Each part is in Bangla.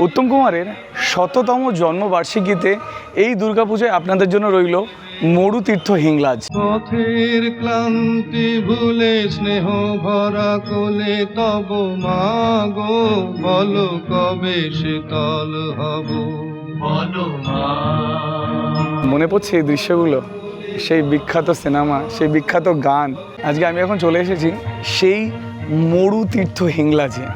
উত্তম কুমারের শততম জন্মবার্ষিকীতে এই দুর্গাপূজায় আপনাদের জন্য রইল মরুতীর্থ হিংলাজ। পথের ক্লান্তি ভুলে স্নেহ ভরা কোলে তব মাগো বলো কবে শীতল হব? বলো মনে পড়ছে এই দৃশ্যগুলো সেই বিখ্যাত সিনেমা সেই বিখ্যাত গান। আজকে আমি এখন চলে এসেছি সেই মরুতীর্থ হিংলাজে।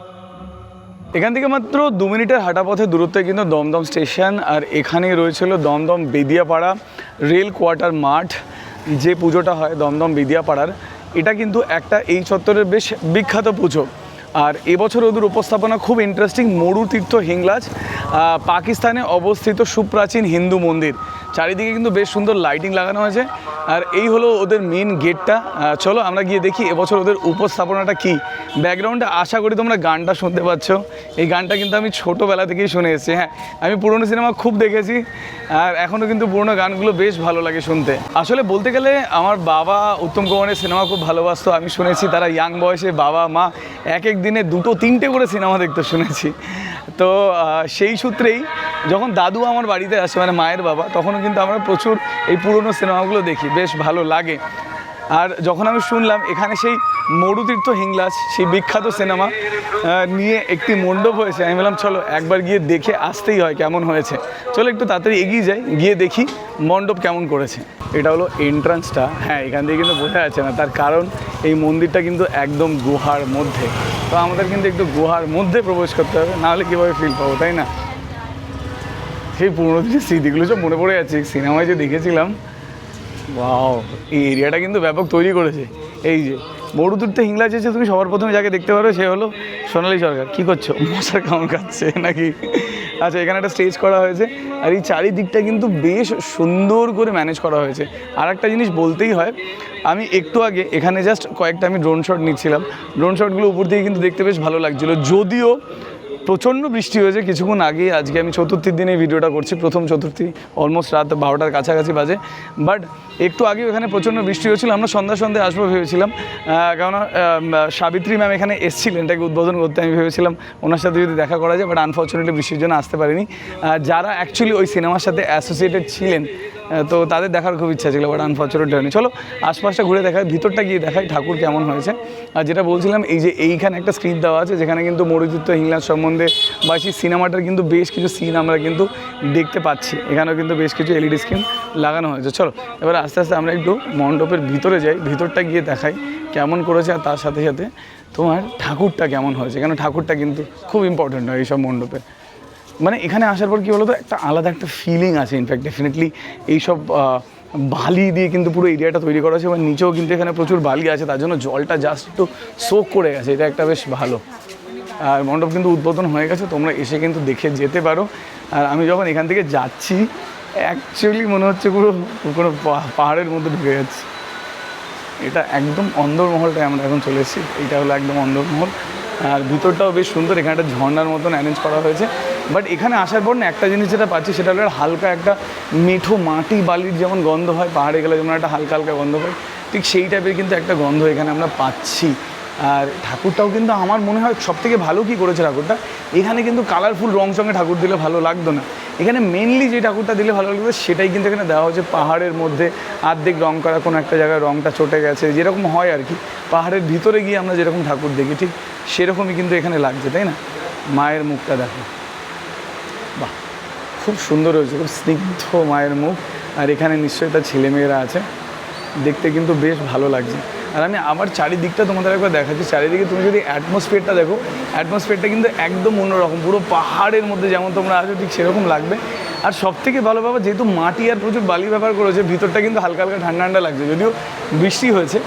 এখান থেকে মাত্র দু মিনিটের হাঁটা পথে দূরত্বে কিন্তু দমদম স্টেশন আর এখানেই রয়েছিল দমদম বেদিয়াপাড়া রেল কোয়ার্টার মাঠ। যে পুজোটা হয় দমদম বেদিয়াপাড়ার, এটা কিন্তু একটা এই চত্বরের বেশ বিখ্যাত পুজো। আর এবছর ওদের উপস্থাপনা খুব ইন্টারেস্টিং মরুতীর্থ হিংলাজ পাকিস্তানে অবস্থিত সুপ্রাচীন হিন্দু মন্দির। চারিদিকে কিন্তু বেশ সুন্দর লাইটিং লাগানো হয়েছে। আর এই হলো ওদের মেন গেটটা চলো আমরা গিয়ে দেখি এবছর ওদের উপস্থাপনাটা কি। ব্যাকগ্রাউন্ডে আশা করি তোমরা গানটা শুনতে পাচ্ছ। এই গানটা কিন্তু আমি ছোটোবেলা থেকেই শুনে এসেছি। হ্যাঁ আমি পুরনো সিনেমা খুব দেখেছি। আর এখনও কিন্তু পুরনো গানগুলো বেশ ভালো লাগে শুনতে। আসলে বলতে গেলে আমার বাবা উত্তম কুমারের সিনেমা খুব ভালোবাসতো। আমি শুনেছি তারা ইয়াং বয়সে বাবা, মা এক এক দিনে দুটো, তিনটে করে সিনেমা দেখতে শুনেছি। তো সেই সূত্রেই যখন দাদু আমার বাড়িতে আসে মানে মায়ের বাবা, তখনও কিন্তু আমরা প্রচুর এই পুরনো সিনেমাগুলো দেখি। বেশ ভালো লাগে। আর যখন আমি শুনলাম, এখানে সেই মরুতীর্থ হিংলাজ, সেই বিখ্যাত সিনেমা নিয়ে একটি মণ্ডপ হয়েছে। আমি বললাম, চলো একবার গিয়ে দেখে আসতেই হয় কেমন হয়েছে। চলো একটু তাড়াতাড়ি এগিয়ে যাই, গিয়ে দেখি মণ্ডপ কেমন করেছে। এটা হলো এন্ট্রান্সটা হ্যাঁ এখান থেকে কিন্তু বোঝা যাচ্ছে না, তার কারণ এই মন্দিরটা কিন্তু একদম গুহার মধ্যে। তো আমাদের কিন্তু একটু গুহার মধ্যে প্রবেশ করতে হবে নাহলে কীভাবে ফিল পাবো, তাই না? সেই পুরোনো দিনের স্মৃতিগুলো সব মনে পড়ে যাচ্ছে। সিনেমায় যে দেখেছিলাম, ওয়াও, এই এরিয়াটা কিন্তু ব্যাপক তৈরি করেছে। এই যে মরুদূরতে হিংলা এসে তুমি সবার প্রথমে যাকে দেখতে পারো সে হলো সোনালী সরকার। কি করছ? মশার কামড় খাচ্ছে নাকি? আচ্ছা এখানে একটা স্টেজ করা হয়েছে, আর এই চারিদিকটা কিন্তু বেশ সুন্দর করে ম্যানেজ করা হয়েছে। আর একটা জিনিস বলতেই হয়, আমি একটু আগে এখানে জাস্ট কয়েকটা আমি ড্রোন শট নিচ্ছিলাম। ড্রোন শটগুলো উপর থেকে কিন্তু দেখতে বেশ ভালো লাগছিল। যদিও প্রচণ্ড বৃষ্টি হয়েছে। কিছুক্ষণ আগে আজকে আমি চতুর্থীর দিনে ভিডিওটা করছি। প্রথম চতুর্থী অলমোস্ট রাত বারোটার কাছাকাছি বাজে। বাট একটু আগে এখানে প্রচণ্ড বৃষ্টি হয়েছিল। আমরা সন্ধ্যা সন্ধ্যে আসব ভেবেছিলাম। কেননা সাবিত্রী ম্যাম এখানে এসেছিলেন। এটাকে উদ্বোধন করতে আমি ভেবেছিলাম ওনার সাথে যদি দেখা করা যায়। বাট আনফর্চুনেটলি বৃষ্টির জন্য আসতে পারিনি। যারা অ্যাকচুয়ালি ওই সিনেমার সাথে অ্যাসোসিয়েটেড ছিলেন তো তাদের দেখার খুব ইচ্ছা ছিল বাট আনফর্চুনেট হয়নি। চলো, আশপাশটা ঘুরে দেখাই, ভিতরটা গিয়ে দেখাই ঠাকুর কেমন হয়েছে। আর যেটা বলছিলাম, এই যে এইখানে একটা স্ক্রিন দেওয়া আছে, যেখানে কিন্তু মরুচিত্র হিংলাজ সম্বন্ধে বা সেই সিনেমাটার কিন্তু বেশ কিছু সিন আমরা কিন্তু দেখতে পাচ্ছি। এখানেও কিন্তু বেশ কিছু এলইডি স্ক্রিন লাগানো হয়েছে। চলো, এবার আস্তে আস্তে আমরা একটু মণ্ডপের ভিতরে যাই, ভিতরটা গিয়ে দেখাই কেমন করেছে আর তার সাথে সাথে তোমার ঠাকুরটা কেমন হয়েছে। কেন ঠাকুরটা কিন্তু খুব ইম্পর্টেন্ট হয় এইসব মণ্ডপে। মানে এখানে আসার পর কী বলতো, একটা আলাদা একটা ফিলিং আছে। ইনফ্যাক্ট ডেফিনেটলি এইসব বালি দিয়ে কিন্তু পুরো এরিয়াটা তৈরি করা আছে এবং নিচেও কিন্তু এখানে প্রচুর বালি আছে, তার জন্য জলটা জাস্ট একটু সোক করে গেছে, এটা একটা বেশ ভালো। আর মণ্ডপ কিন্তু উদ্বোধন হয়ে গেছে, তোমরা এসে কিন্তু দেখে যেতে পারো। আর আমি যখন এখান থেকে যাচ্ছি অ্যাকচুয়ালি মনে হচ্ছে পুরো কোনো পাহাড়ের মধ্যে ঢুকে যাচ্ছি। এটা একদম অন্দরমহলটায় আমরা এখন চলে এসেছি, এটা হলো একদম অন্দরমহল। আর ভিতরটাও বেশ সুন্দর, এখানে একটা ঝর্নার মতন অ্যারেঞ্জ করা হয়েছে। বাট এখানে আসার পর না একটা জিনিস যেটা পাচ্ছি, সেটা হলো হালকা একটা মেঠো মাটি বালির যেমন গন্ধ হয়, পাহাড়ে গেলে যেমন একটা হালকা হালকা গন্ধ হয়, ঠিক সেই টাইপের কিন্তু একটা গন্ধ এখানে আমরা পাচ্ছি। আর ঠাকুরটাও কিন্তু আমার মনে হয় সব থেকে ভালো কী করেছে ঠাকুরটা? এখানে কিন্তু কালারফুল রং সঙ্গে ঠাকুর দিলে ভালো লাগতো না। এখানে মেনলি যে ঠাকুরটা দিলে ভালো লাগতো, সেটাই কিন্তু এখানে দেওয়া হচ্ছে পাহাড়ের মধ্যে আর্ধেক রং করা, কোনো একটা জায়গায় রংটা চটে গেছে, যেরকম হয় আর কি। পাহাড়ের ভিতরে গিয়ে আমরা যেরকম ঠাকুর দেখি, ঠিক সেরকমই কিন্তু এখানে লাগছে, তাই না? মায়ের মুখটা দেখো। বাহ, খুব সুন্দর হয়েছে, খুব স্নিগ্ধ মায়ের মুখ। আর এখানে নিশ্চয়ই তার ছেলেমেয়েরা আছে। দেখতে কিন্তু বেশ ভালো লাগছে। আর আমি আবার চারিদিকটা তোমাদের একবার দেখাচ্ছি। চারিদিকে তুমি যদি অ্যাটমসফিয়ারটা দেখো অ্যাটমসফিয়ারটা কিন্তু একদম অন্যরকম। পুরো পাহাড়ের মধ্যে যেমন তোমরা আছো, ঠিক সেরকম লাগবে। আর সব থেকে ভালো ব্যাপার, যেহেতু মাটি আর প্রচুর বালি ব্যবহার করেছে ভিতরটা কিন্তু হালকা হালকা ঠান্ডা ঠান্ডা লাগছে। যদিও বৃষ্টি হয়েছে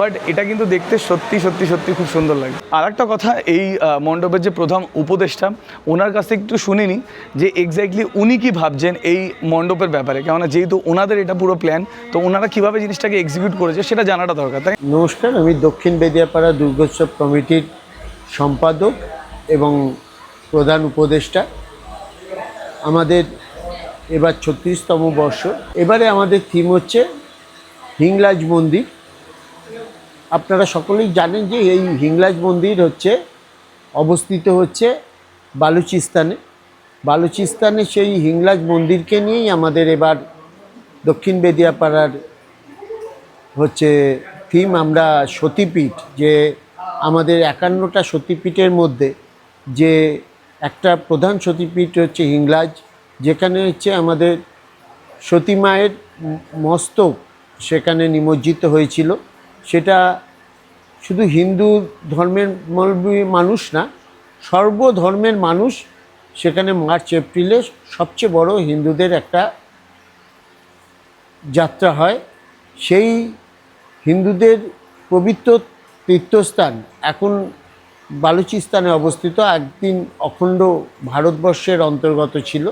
বাট এটা কিন্তু দেখতে সত্যি সত্যি সত্যি খুব সুন্দর লাগে। আর একটা কথা, এই মণ্ডপের যে প্রধান উপদেষ্টা ওনার কাছ একটু নিই যে এক্স্যাক্টলি উনি কি ভাবছেন এই মণ্ডপের ব্যাপারে। কেননা যেহেতু ওনাদের এটা পুরো প্ল্যান তো ওনারা কীভাবে জিনিসটাকে এক্সিকিউট করেছে সেটা জানাটা দরকার। তাই নমস্কার, আমি দক্ষিণ বেদিয়াপাড়া দুর্গোৎসব কমিটির সম্পাদক এবং প্রধান উপদেষ্টা। আমাদের এবার ছত্রিশতম বর্ষ। এবারে আমাদের থিম হচ্ছে হিংলাজ মন্দির। আপনারা সকলেই জানেন যে এই হিংলাজ মন্দির হচ্ছে, অবস্থিত হচ্ছে বালুচিস্তানে। বালুচিস্তানে সেই হিংলাজ মন্দিরকে নিয়েই আমাদের এবার দক্ষিণ বেদিয়াপাড়ার হচ্ছে থিম আমরা সতীপীঠ, যে আমাদের একান্নটা সতীপীঠের মধ্যে যে একটা প্রধান সতীপীঠ হচ্ছে হিংলাজ, যেখানে হচ্ছে আমাদের সতী মায়ের মস্তক সেখানে নিমজ্জিত হয়েছিল। সেটা শুধু হিন্দু ধর্মের মানুষ না সর্বধর্মের মানুষ সেখানে মার্চ এপ্রিলে সবচেয়ে বড় হিন্দুদের একটা যাত্রা হয়। সেই হিন্দুদের পবিত্র তীর্থস্থান, এখন বালুচিস্তানে অবস্থিত, একদিন অখণ্ড ভারতবর্ষের অন্তর্গত ছিল।